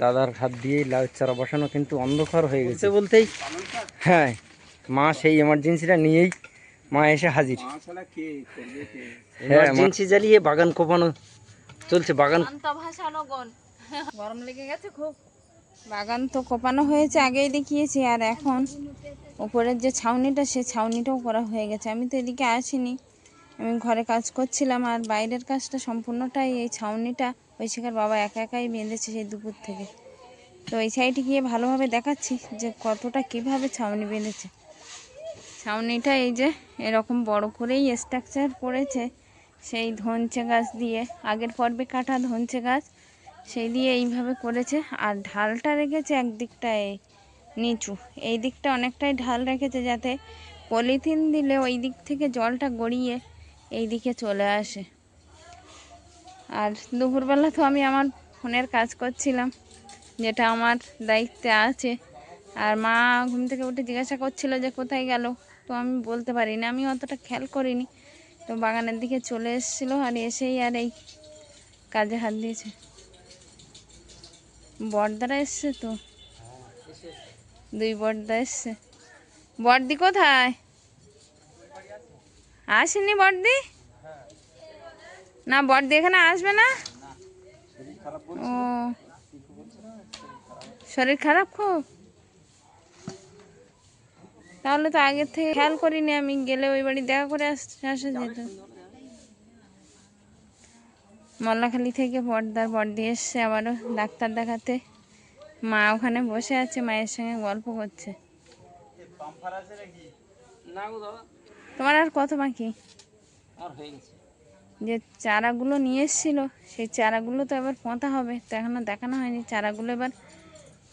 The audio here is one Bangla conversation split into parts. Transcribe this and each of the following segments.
দাদার হাত দিয়েই লাউ চারা বসানো কিন্তু অন্ধকার হয়ে গেছে। বলতেই? হ্যাঁ মা সেই এমার্জেন্সিটা নিয়েই মা এসে হাজির। এমার্জেন্সি জ্বালিয়ে বাগান কোপানো চলছে বাগান গরম লেগে গেছে খুব। বাগান তো কোপানো হয়েছে আগেই দেখিয়েছি আর এখন উপরের যে ছাউনিটা সে ছাউনিটাও করা হয়ে গেছে। আমি তো এদিকে আসিনি। আমি ঘরে কাজ করছিলাম আর বাইরের কাজটা সম্পূর্ণটাই এই ছাউনিটা ঐশিকার বাবা একা একাই বেঁধেছে সেই দুপুর থেকে। তো এই সাইডে গিয়ে ভালোভাবে দেখাচ্ছি যে কতটা কীভাবে ছাউনি বেঁধেছে। ছাউনিটা এই যে এরকম বড় করেই স্ট্রাকচার করেছে সেই ধনচে গাছ দিয়ে। আগের পর্বে কাটা ধনচে গাছ সেই দিয়ে এইভাবে করেছে আর ঢালটা রেখেছে একদিকটায় নিচু। এই দিকটা অনেকটাই ঢাল রেখেছে যাতে পলিথিন দিলে ওই দিক থেকে জলটা গড়িয়ে এই দিকে চলে আসে। আর দুপুরবেলা তো আমি আমার ফোনের কাজ করছিলাম, যেটা আমার দায়িত্বে আছে। আর মা ঘুম থেকে উঠে জিজ্ঞাসা করছিল যে কোথায় গেল, তো আমি বলতে পারিনি। আমি অতটা খেয়াল করিনি। তো বাগানের দিকে চলে এসেছিল আর এসেই আর এই কাজে হাত দিয়েছে। বর্দারা এসছে তো? দুই বর্দা এসছে। বর্দি কোথায়? আসেনি বর্দি? না বর্দি এখানে আসবে না? ও। শরীর খারাপ খুব? তাহলে তো আগের থেকে খেয়াল করিনি আমি গেলে ওই বাড়ি দেখা করে আস আসা যেত। মল্লাখালি থেকে বর্দার বর্দি এসছে আবারও ডাক্তার দেখাতে। মা ওখানে বসে আছে মায়ের সঙ্গে গল্প করছে। তোমার আর কত বাকি? আর হয়ে গেছে। যে চারাগুলো নিয়ে এসেছিল সেই চারাগুলো তো এবার পোঁতা হবে। তো এখনও দেখানো হয়নি। চারাগুলো এবার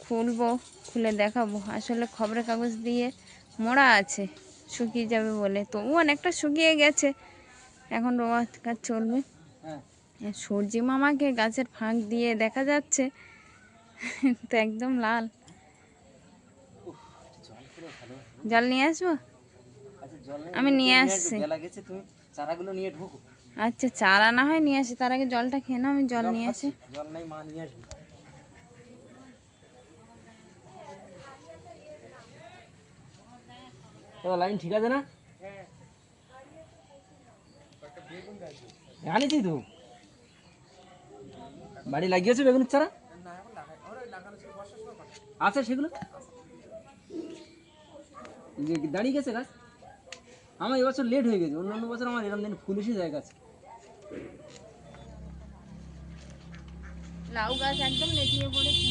খুলবো খুলে দেখাবো। আসলে খবরের কাগজ দিয়ে মোড়া আছে শুকিয়ে যাবে বলে। তবু অনেকটা শুকিয়ে গেছে। এখন রোয়া কাজ চলবে। হ্যাঁ। সূর্যি মামাকে গাছের ফাঁক দিয়ে দেখা যাচ্ছে। তো একদম লাল। জল নিয়ে আসব? আচ্ছা আমি নিয়ে আসছি। চারাগুলো নিয়ে ঢুকো। আচ্ছা চারা না হয় নিয়ে আসি। তার আগে জলটা খেয়ে নাও আমি জল নিয়ে আসি। জল নাই মা নিয়ে আসবে। লাইন ঠিক আছে না? আনিছি তো বাড়ি লাগিয়েছো বেগুনের চারা? আছে সেগুলো? দাঁড়িয়ে গেছে গাছ। আমার এবছর লেট হয়ে গেছে। অন্য অন্য বছর আমার এরকম দিন ফুল এসে যায় গাছে। লাউ গাছ একদম লেটিয়ে পড়েছে।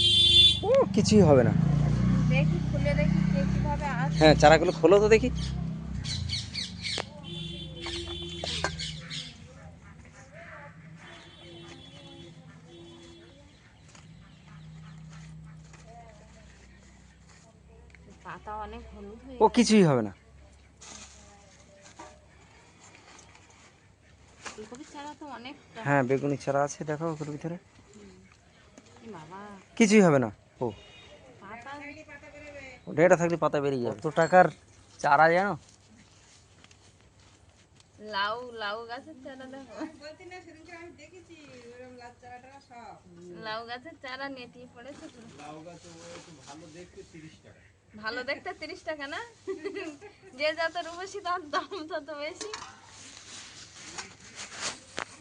ও কিছুই হবে না। দেখি খুলে দেখি কে কীভাবে আস হ্যাঁ চারাগুলো খোলো তো দেখি। পাতা অনেক হলুদ হয়ে ও কিছুই হবে না। ফুলকপির চারা তো অনেক হ্যাঁ বেগুনি চারা আছে দেখো ওর ভিতরে। কিছুই হবে না। ও। এটা থাকলে পাতা বেরিয়ে যাবে। কত টাকার চারা জানো? লাউ লাউ গাছের চারা দেখো লাউ গাছের চারা পড়েছে। ভালো দেখতে তিরিশ টাকা। না? যে যত রূপসী তার দাম তত বেশি।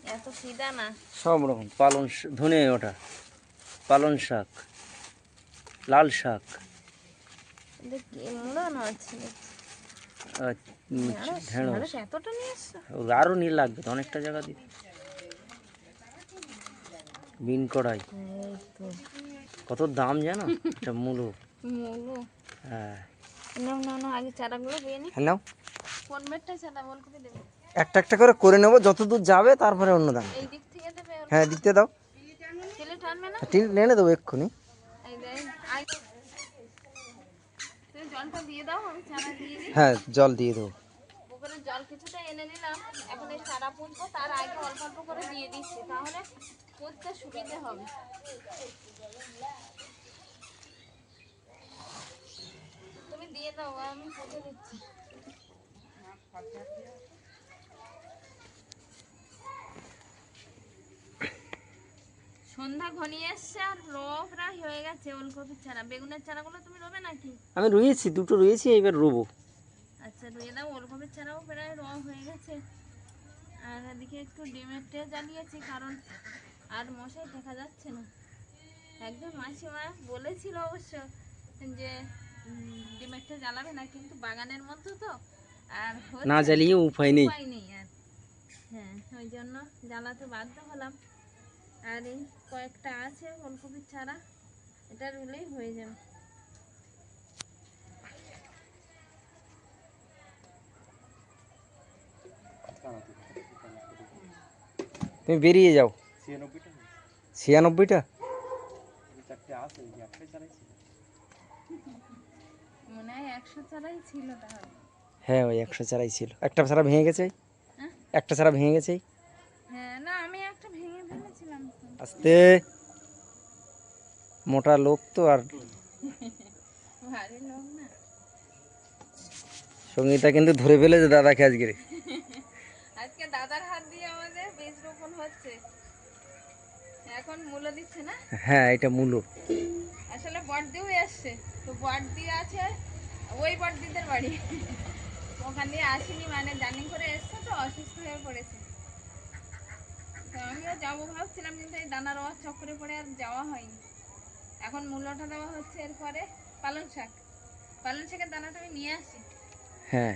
এত সিধা না। সব রকম পালন ধনে ওটা পালন শাক লাল শাক। আছে। আর, ঢেঁড়স। আরও নীল লাগবে তো অনেকটা জায়গা দিতে বিন কড়াই। কত দাম জানো? এটা মূলো। হ্যাঁ। নাও হ্যাঁ একটা একটা করে করে নেব যত দূর যাবে তারপরে অন্য দাম। হ্যাঁ দিতে দাও। টিন দেবো এক্ষুনি। এই তুমি জলটা দিয়ে দাও আমি চারা দিয়ে হ্যাঁ জল দিয়ে দেবো। জল কিছুটা এনে নিলাম এখন এই পুঁতবো তার আগে অল্প অল্প করে দিয়ে দিচ্ছি তাহলে পুঁততে সুবিধে হবে। তুমি দিয়ে দাও আমি পুঁতে দিচ্ছি। সন্ধ্যা ঘনিয়ে এসছে আর প্রায় হয়ে গেছে ওলকপির চারা বেগুনের চারাগুলো তুমি রবে নাকি? আমি রুয়েছি দুটো রুয়েছি এইবার রুবো। আচ্ছা রুয়ে দাও ওলকপির চারাও প্রায় রোয়া হয়ে গেছে। আর এদিকে একটু ডিমের ট্রে জ্বালিয়েছি কারণ আর মশাই দেখা যাচ্ছে না। একজন মাসিমা বলেছিল অবশ্য যে ডিমের ট্রে জ্বালাবে না কিন্তু বাগানের মধ্যে তো আর না জ্বালিয়ে উপায় নেই। উপায় নেই আর। হ্যাঁ ওই জন্য জ্বালাতে বাধ্য হলাম। আর এই কয়েকটা আছে ওলকপির চারা এটা রুলেই হয়ে যাবে। তুমি বেরিয়ে যাও। ছিয়ানব্বইটা? একশো চারাই ছিল হ্যাঁ ওই একশো চারাই ছিল। একটা চারা ভেঙে গেছে হ্যাঁ? একটা চারা ভেঙে গেছে আস্তে। মোটা লোক তো আর সঙ্গীতা কিন্তু ধরে ফেলেছে দাদাকে আজকে। আজকে দাদার হাত দিয়ে আমাদের বীজ রোপণ হচ্ছে। এখন মূল্য দিচ্ছে না? হ্যাঁ এটা মূলো। আসলে বড়দিও এসছে। তো বড়দি আছে ওই বড়দিদের বাড়ি। ওখান আসেনি মানে জার্নি করে এসছে তো অসুস্থ হয়ে পড়েছে। আমিও যাব ভাবছিলাম কিন্তু এই দানা রোয়ার চক্করে পড়ে আর যাওয়া হয়নি। এখন মূল্যটা দেওয়া হচ্ছে এরপরে পালং শাক। পালং শাকের দানাটা আমি নিয়ে আসি। হ্যাঁ।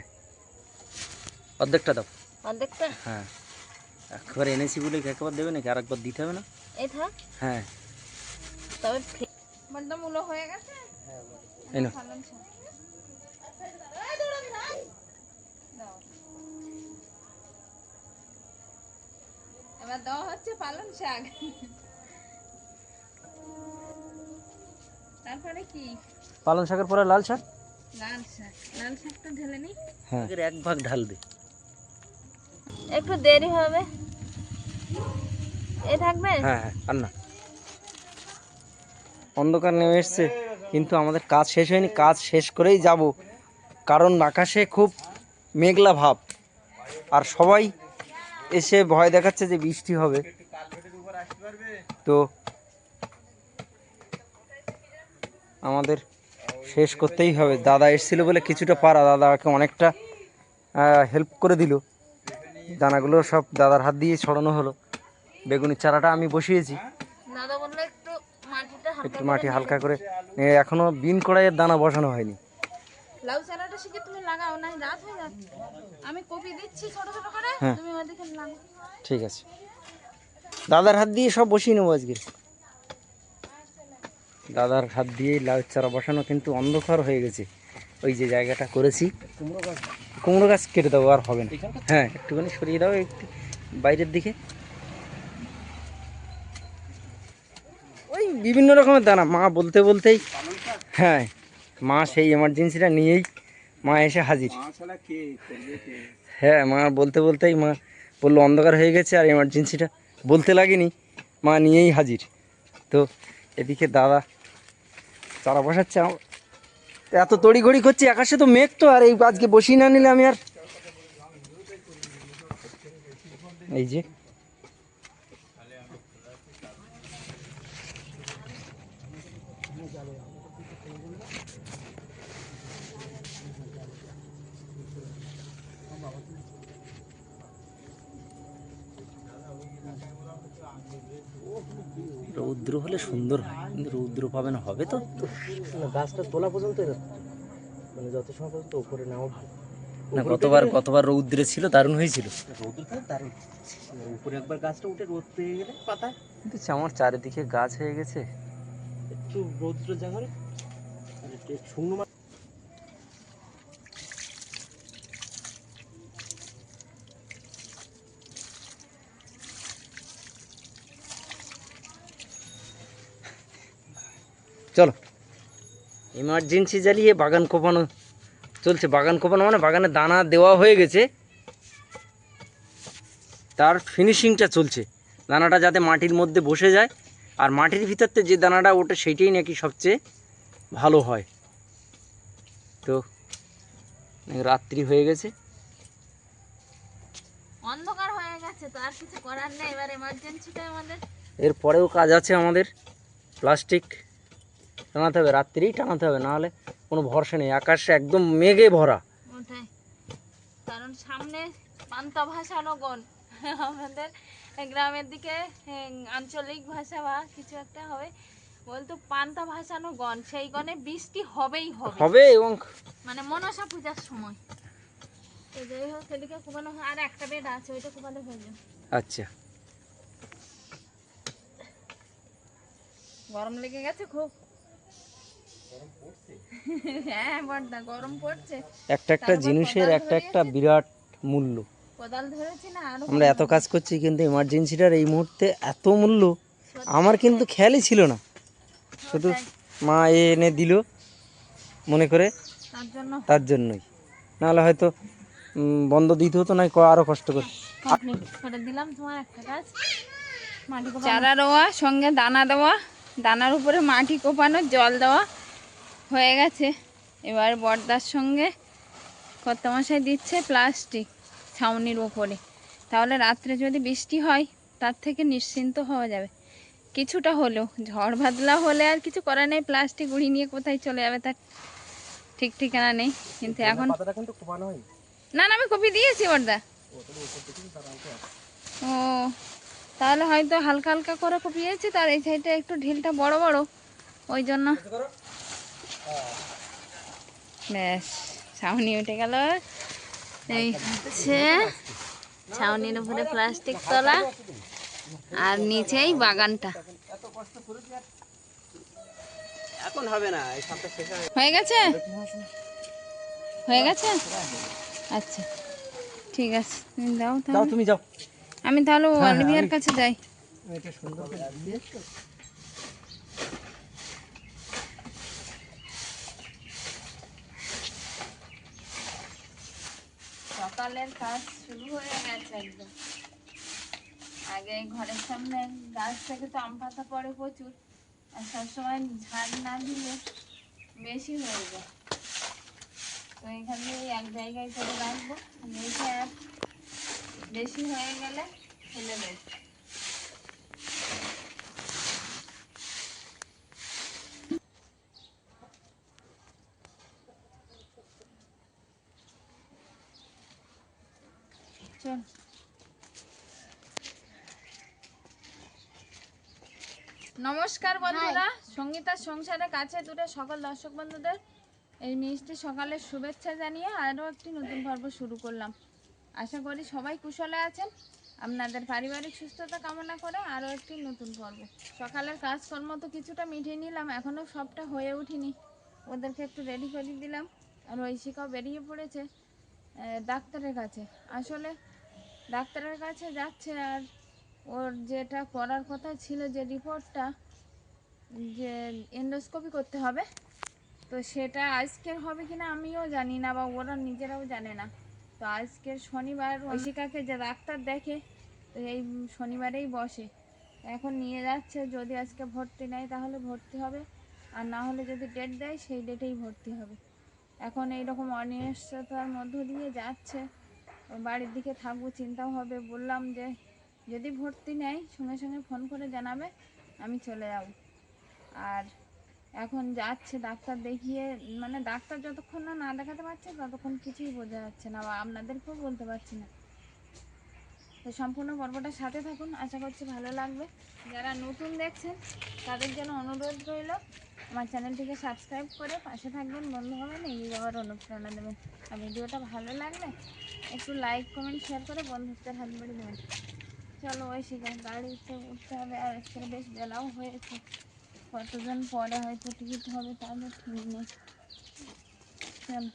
অর্ধেকটা দাও। অর্ধেকটা? হ্যাঁ। একবার এনেছি বলে একবার দেবে নাকি? আর একবার দিতে হবে না? এই থাক। হ্যাঁ। তবে বলতো মূল্য হয়ে গেছে? হ্যাঁ এই নাও। পালং শাক দাও। এবার দেওয়া হচ্ছে পালং শাক। তারপরে কি? পালং শাকের পরে লাল শাক? লাল শাক। লাল শাকটা ঢেলে নি। হ্যাঁ। এক ভাগ ঢালবে একটু দেরি হবে। এ থাকবে? হ্যাঁ হ্যাঁ আর না। অন্ধকার নেমে এসছে কিন্তু আমাদের কাজ শেষ হয়নি। কাজ শেষ করেই যাব। কারণ আকাশে খুব মেঘলা ভাব। আর সবাই এসে ভয় দেখাচ্ছে যে বৃষ্টি হবে। তো আমাদের শেষ করতেই হবে। দাদা এসেছিল বলে কিছুটা পারা। দাদাকে অনেকটা হেল্প করে দিল। দানাগুলো সব দাদার হাত দিয়ে ছড়ানো হলো। বেগুনের চারাটা আমি বসিয়েছি। একটু মাটি হালকা করে। এ, এখনও বিন কড়াইয়ের দানা বসানো হয়নি। লাউ চারাটা শিখে তুমি লাগাও নাই রাত হয়ে যাচ্ছে। আমি কপি দিচ্ছি ছোট ছোট করে হ্যাঁ। তুমি ওদিকে লাগাও। ঠিক আছে। দাদার হাত দিয়ে সব বসিয়ে নেব আজকে। দাদার হাত দিয়েই লাউ চারা বসানো কিন্তু অন্ধকার হয়ে গেছে। ওই যে জায়গাটা করেছি। কুমড়ো গাছ কেটে দেবো আর হবে না। হ্যাঁ একটুখানি সরিয়ে দাও একটু বাইরের দিকে। ওই বিভিন্ন রকমের দানা মা বলতে বলতেই হ্যাঁ। মা সেই এমার্জেন্সিটা নিয়েই মা এসে হাজির। হ্যাঁ মা বলতে বলতেই মা বলল অন্ধকার হয়ে গেছে আর এমার্জেন্সিটা বলতে লাগেনি। মা নিয়েই হাজির। তো এদিকে দাদা চারা বসাচ্ছে। এত তড়িঘড়ি করছি আকাশে তো মেঘ তো আর এই আজকে বসিয়ে না নিলে আমি আর এই যে রৌদ্র হলে সুন্দর হয় কিন্তু রৌদ্র পাবে না হবে তো? গাছটা তোলা পর্যন্ত মানে যত সময় পর্যন্ত উপরে নাও না গতবার গতবার রৌদ্রে ছিল দারুণ হয়েছিল। উপরে একবার গাছটা উঠে রোদ পেয়ে গেলে পাতায়। কিন্তু আমার চারিদিকে গাছ হয়ে গেছে। একটু রৌদ্র জায়গায় শুকনো মাছ চলো এমার্জেন্সি জ্বালিয়ে বাগান কোপানো চলছে। বাগান কোপানো মানে বাগানে দানা দেওয়া হয়ে গেছে। তার ফিনিশিংটা চলছে। দানাটা যাতে মাটির মধ্যে বসে যায়। আর মাটির ভিতরতে যে দানাটা ওঠে সেইটাই নাকি সবচেয়ে ভালো হয়। তো রাত্রি হয়ে গেছে। অন্ধকার হয়ে গেছে তো আর কিছু করার নেই। এবার এমার্জেন্সিটাই আমাদের। এর কাজ আছে আমাদের। প্লাস্টিক টানাতে হবে রাত্রিই টানাতে হবে নাহলে কোনো ভরসা নেই। আকাশে একদম মেঘে ভরা। কারণ সামনে পান্তা ভাষানো গণ আমাদের গ্রামের দিকে আঞ্চলিক ভাষা বা কিছু একটা হবে। বলতো পান্তা ভাষানো গণ সেই গণে বৃষ্টি হবেই হবে। হবে এবং মানে মনসা পূজার সময়। তো যাই হোক এদিকে কোপানো আর একটা বেড আছে ওইটা কোপালে হয়ে যাবে আচ্ছা। গরম লেগে গেছে খুব। হ্যাঁ বড়দা গরম পড়ছে। একটা একটা জিনিসের একটা একটা বিরাট মূল্য। কোদাল ধরেছি না আমরা এত কাজ করছি কিন্তু ইমার্জেন্সিটার এই মুহূর্তে এত মূল্য আমার কিন্তু খেয়ালই ছিল না। শুধু মা এ এনে দিল মনে করে তার জন্যই। নাহলে হয়তো বন্ধ দিতে হতো না আরও কষ্ট করে। দিলাম তোমার একটা কাজ। চারা দেওয়া সঙ্গে দানা দেওয়া দানার উপরে মাটি কোপানো জল দেওয়া। হয়ে গেছে। এবার বর্দার সঙ্গে কত মশাই দিচ্ছে প্লাস্টিক ছাউনির ওপরে। তাহলে রাত্রে যদি বৃষ্টি হয় তার থেকে নিশ্চিন্ত হওয়া যাবে। কিছুটা হলেও ঝড় বাদলা হলে আর কিছু করার নেই প্লাস্টিক উড়ি নিয়ে কোথায় চলে যাবে তার ঠিক ঠিকানা নেই। কিন্তু এখন না না আমি কপি দিয়েছি বর্দা। ও তাহলে হয়তো হালকা হালকা করে কপিয়েছি তার এই সাইডটা একটু ঢিলটা বড় বড় ওই জন্য ব্যাস ছাউনি উঠে গেল। এই হচ্ছে ছাউনির উপরে প্লাস্টিক তলা আর নিচেই বাগানটা। এখন হবে না এই সপ্তাহ শেষে হয়ে গেছে। হয়ে গেছে? আচ্ছা ঠিক আছে তুমি দাও তাহলে। তুমি যাও। আমি তাহলে অলিভিয়ার কাছে যাই। এটা সুন্দর দিয়ে কাজ শুরু হয়ে গেছে একদম। আগে ঘরের সামনে গাছ থেকে তো আম পাতা পড়ে প্রচুর, আর সবসময় ঝাড় না দিলে বেশি হয়ে যায়। তো এখান এখানে এক জায়গায় করে রাখব বেশি আর বেশি হয়ে গেলে ফেলে দেবো। চল নমস্কার বন্ধুরা সঙ্গীতার সংসারের কাছে দূরে সকল দর্শক বন্ধুদের এই মিষ্টি সকালের শুভেচ্ছা জানিয়ে আরও একটি নতুন পর্ব শুরু করলাম। আশা করি সবাই কুশলে আছেন। আপনাদের পারিবারিক সুস্থতা কামনা করে আরও একটি নতুন পর্ব। সকালের কাজকর্ম তো কিছুটা মিটিয়ে নিলাম এখনও সবটা হয়ে উঠিনি। ওদেরকে একটু রেডি করে দিলাম। আর ঐশিকাও বেরিয়ে পড়েছে ডাক্তারের কাছে। আসলে ডাক্তারের কাছে যাচ্ছে আর ওর যেটা করার কথা ছিল যে রিপোর্টটা যে এন্ডোস্কোপি করতে হবে তো সেটা আজকের হবে কিনা আমিও জানি না বা ওরা নিজেরাও জানে না। তো আজকের শনিবার ঐশিকাকে যে ডাক্তার দেখে তো এই শনিবারেই বসে। এখন নিয়ে যাচ্ছে যদি আজকে ভর্তি নেয় তাহলে ভর্তি হবে আর না হলে যদি ডেট দেয় সেই ডেটেই ভর্তি হবে। এখন এইরকম অনিশ্চয়তার মধ্য দিয়ে যাচ্ছে। বাড়ির দিকে থাকব, চিন্তাও হবে। বললাম যে, যদি ভর্তি নেয়, সঙ্গে সঙ্গে ফোন করে জানাবে, আমি চলে যাব। আর এখন যাচ্ছে ডাক্তার দেখিয়ে মানে ডাক্তার যতক্ষণ না না দেখাতে পারছে, ততক্ষণ কিছুই বোঝা যাচ্ছে না বা আপনাদেরকেও বলতে পারছি না। তো সম্পূর্ণ পর্বটার সাথে থাকুন। আশা করছি ভালো লাগবে। যারা নতুন দেখছেন, তাদের জন্য অনুরোধ রইল আমার চ্যানেলটিকে সাবস্ক্রাইব করে পাশে থাকবেন। বন্ধু হবেন এগিয়ে যাওয়ার অনুপ্রেরণা দেবেন। আর ভিডিওটা ভালো লাগলে একটু লাইক কমেন্ট শেয়ার করে বন্ধুত্বের হাত বাড়ি দেবেন। চলো, ওই শিখে গাড়িতে উঠতে হবে। আর আজকে বেশ বেলাও হয়েছে। কতজন পরে হয়তো টিকিট হবে তাদের ঠিক নেই। চলো।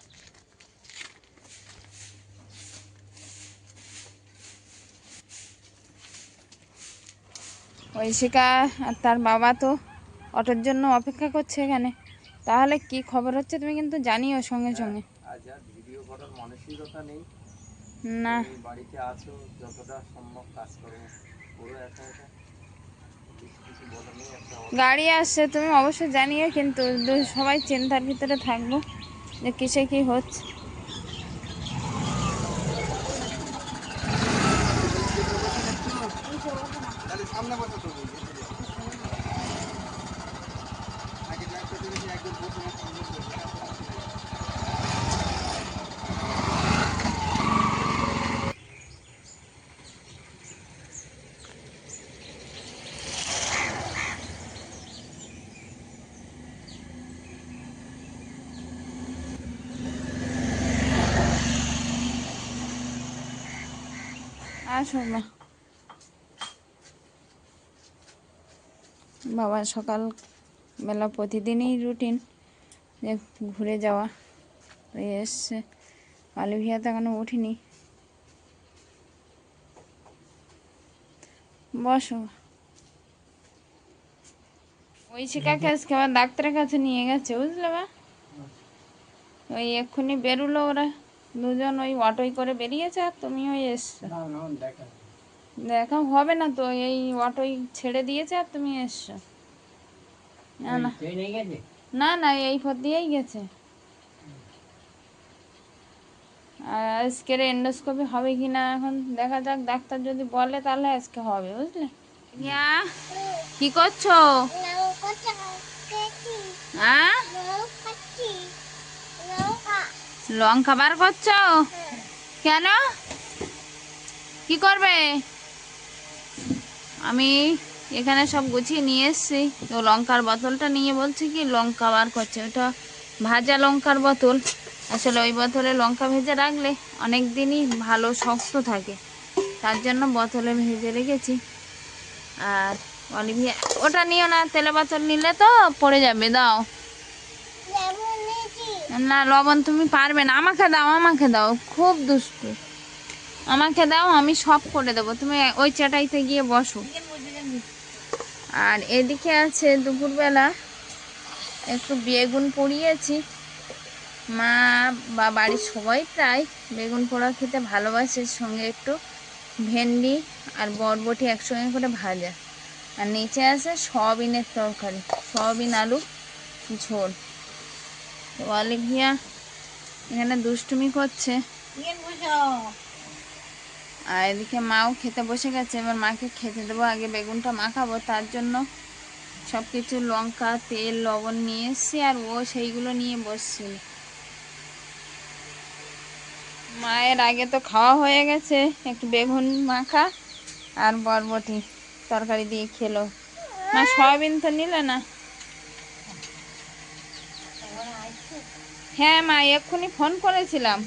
ঐশিকা আর তার বাবা তো অটোর জন্য অপেক্ষা করছে এখানে। তাহলে কি খবর হচ্ছে তুমি কিন্তু জানিও সঙ্গে সঙ্গে। ভিডিও নেই। না। বাড়িতে আছো যতটা সম্ভব কাজ করো। গাড়ি আসছে তুমি অবশ্যই জানিও কিন্তু সবাই চিন্তার ভিতরে থাকব যে কিসে কি হচ্ছে সামনে বসে তো আসো বাবা সকাল বেলা প্রতিদিনই রুটিন যে ঘুরে যাওয়া। এসছে। অলিভিয়া তো এখনও উঠিনি। বসো। ওই শিকাকে আজকে আবার ডাক্তারের কাছে নিয়ে গেছে, বুঝলে বা ওই এক্ষুনি বেরুলো ওরা। দুজন ওই অটোই করে বেরিয়েছে আর তুমি ওই এসছো দেখা হবে না তো এই অটোই ছেড়ে দিয়েছে আর তুমি এসছো না না। না না এই পথ দিয়েই গেছে। আর আজকের এন্ডোস্কোপি হবে কি না এখন দেখা যাক ডাক্তার যদি বলে তাহলে আজকে হবে বুঝলে? কি করছ? হ্যাঁ লঙ্কা বার করছ কেন? কি করবে? আমি এখানে সব গুছিয়ে নিয়ে এসেছি। তো লঙ্কার বোতলটা নিয়ে বলছি কি, লঙ্কা বার করছে। ওটা ভাজা লঙ্কার বোতল। আসলে ওই বোতলে লঙ্কা ভেজে রাখলে অনেক দিনই ভালো, শক্ত থাকে। তার জন্য বোতলে ভেজে রেখেছি। আর অলিভিয়া, ওটা নিও না, তেলে বোতল নিলে তো পড়ে যাবে, দাও। না, লবণ তুমি পারবে না। আমাকে দাও আমাকে দাও। খুব দুষ্টু। আমাকে দাও, আমি সব করে দেবো। তুমি ওই চাটাইতে গিয়ে বসো। আর এদিকে আছে দুপুরবেলা একটু বেগুন পুড়িয়েছি। মা বা বাড়ির সবাই প্রায় বেগুন পোড়া খেতে ভালোবাসে সঙ্গে একটু ভেন্ডি আর বরবটি একসঙ্গে করে ভাজা। আর নিচে আছে সয়াবিনের তরকারি, সয়াবিন আলু ঝোল। অলিভিয়া এখানে দুষ্টুমি করছে। আর এদিকে মাও খেতে বসে গেছে এবার মাকে খেতে দেবো আগে বেগুনটা মাখাবো তার জন্য সব কিছু লঙ্কা তেল লবণ নিয়ে এসছি আর ও সেইগুলো নিয়ে বসছিল মায়ের আগে তো খাওয়া হয়ে গেছে একটু বেগুন মাখা আর বরবটি তরকারি দিয়ে খেলো। মা সয়াবিন তো নিলে না? হ্যাঁ মা এক্ষুনি ফোন করেছিলাম।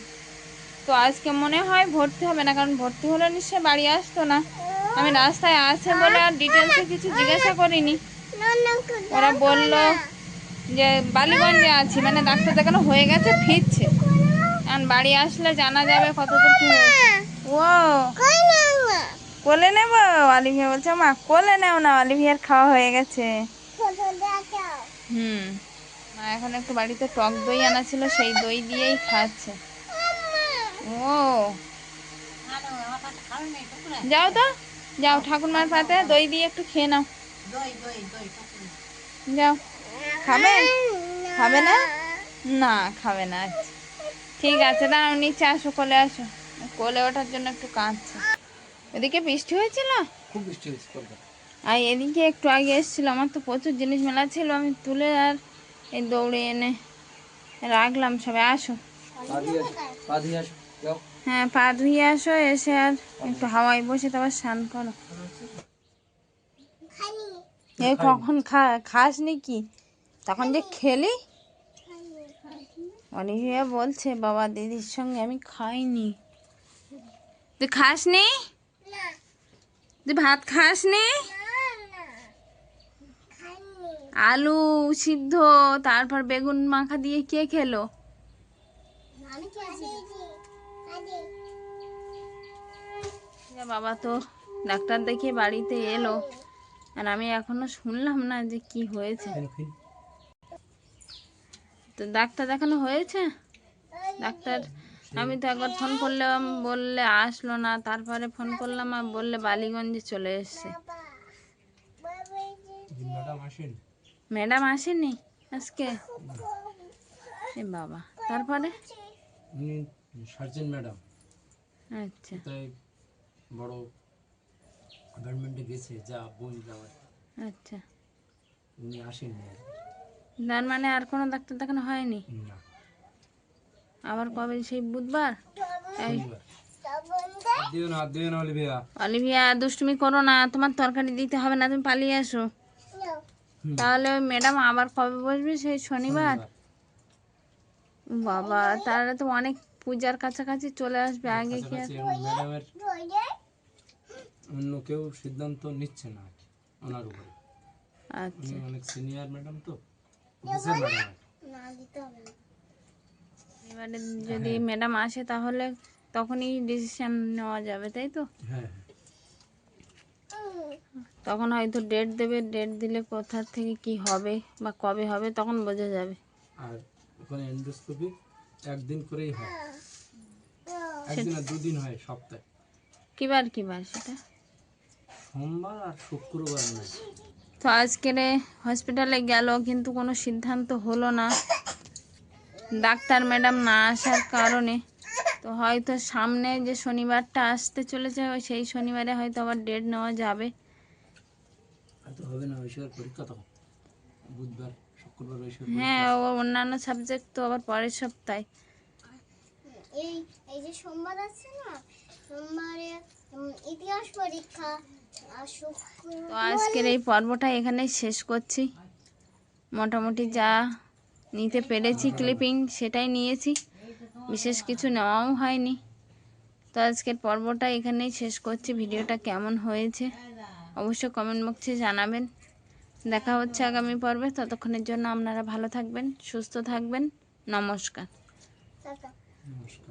তো আজকে মনে হয় ভর্তি হবে না কারণ ভর্তি হলে নিশ্চয়ই বাড়ি আসতো না। আমি রাস্তায় আছে বলে আর ডিটেলসে কিছু জিজ্ঞাসা করিনি। ওরা বলল যে বালিগঞ্জে আছি মানে ডাক্তার দেখানো হয়ে গেছে ফিরছে। কারণ বাড়ি আসলে জানা যাবে কতদূর কি ও কোলে নেব? অলিভিয়া বলছে মা কোলে নেও না অলিভিয়ার খাওয়া হয়ে গেছে। হুম। মা এখন একটু বাড়িতে টক দই আনা ছিল সেই দই দিয়েই খাচ্ছে। ও। যাও তো যাও ঠাকুরমার পাতে দই দিয়ে একটু খেয়ে নাও। যাও। খাবে? খাবে না? না খাবে না আচ্ছা। ঠিক আছে দাঁড়াও নিচে আসো কোলে আসো। কোলে ওঠার জন্য একটু কাঁদছে। এদিকে বৃষ্টি হয়েছিল? খুব বৃষ্টি হয়েছে কলকাতা আর এদিকে একটু আগে এসেছিল আমার তো প্রচুর জিনিস মেলা ছিল আমি তুলে আর এই দৌড়ে এনে রাখলাম সবাই, আসো। হ্যাঁ পা ধুয়ে আসো, এসে আর একটু হাওয়ায় বসে তারপর স্নান করো। এই কখন খাস নি কি তখন যে খেলি? অলিভিয়া বলছে, বাবা দিদির সঙ্গে আমি খাইনি। তুই খাস নি তুই ভাত খাস নি আলু সিদ্ধ তারপর বেগুন মাখা দিয়ে কে খেলো? বাবা তো ডাক্তার দেখে বাড়িতে এলো। আর আমি এখনও শুনলাম না যে কি হয়েছে। তো ডাক্তার দেখানো হয়েছে? ডাক্তার আমি তো একবার ফোন করলাম বললে আসলো না। তারপরে ফোন করলাম আর বললে বালিগঞ্জে চলে এসছে। ম্যাডাম আসেনি আজকে? এ বাবা। তারপরে? Surgeon madam. আচ্ছা। তাই বড় অ্যাপার্টমেন্টে গেছে যা বই দেওয়ার আচ্ছা। উনি আসেননি তার মানে আর কোনো ডাক্তার দেখানো হয়নি? না। আবার কবে সেই বুধবার? অলিভিয়া দুষ্টুমি করো না তোমার তরকারি দিতে হবে না তুমি পালিয়ে আসো। তাহলে ওই ম্যাডাম আবার কবে বসবে? সেই শনিবার? বাবা তাহলে তো অনেক পূজার কাছাকাছি চলে আসবে। আগে কি ম্যাডামের অন্য কেউ সিদ্ধান্ত নিচ্ছে না ওনার উপরে। আচ্ছা। অনেক সিনিয়র ম্যাডাম তো ম্যাডাম? এবারে যদি ম্যাডাম আসে তাহলে তখনই ডিসিশন নেওয়া যাবে তাই তো? হ্যাঁ। তখন হয়তো ডেট দেবে ডেট দিলে কোথা থেকে কি হবে বা কবে হবে তখন বোঝা যাবে। আর ওখানে এন্ডোস্কোপি একদিন করেই হয়। একদিন আর দুদিন হয় সপ্তাহে। কিবার কিবার সেটা? সোমবার আর শুক্রবার নয়। তো আজকের হসপিটালে গেল কিন্তু কোনো সিদ্ধান্ত হলো না। ডাক্তার ম্যাডাম না আসার কারণে তো হয়তো সামনে যে শনিবারটা আসতে চলেছে ওই সেই শনিবারে হয়তো আবার ডেট নেওয়া যাবে। হবে না ঐশ্বর পরীক্ষা তখন বুধবার শুক্রবার ঐশ্বর হ্যাঁ ও অন্যান্য সাবজেক্ট তো আবার পরের সপ্তাহে। এই এই যে সোমবার আছে না সোমবারে ইতিহাস পরীক্ষা তো আজকের এই পর্বটা এখানেই শেষ করছি। মোটামুটি যা নিতে পেরেছি ক্লিপিং সেটাই নিয়েছি। বিশেষ কিছু নেওয়াও হয়নি। তো আজকের পর্বটা এখানেই শেষ করছি। ভিডিওটা কেমন হয়েছে অবশ্য কমেন্ট বক্সে জানাবেন। দেখা হচ্ছে আগামী পর্বে। ততক্ষণের জন্য আপনারা ভালো থাকবেন সুস্থ থাকবেন। নমস্কার। নমস্কার।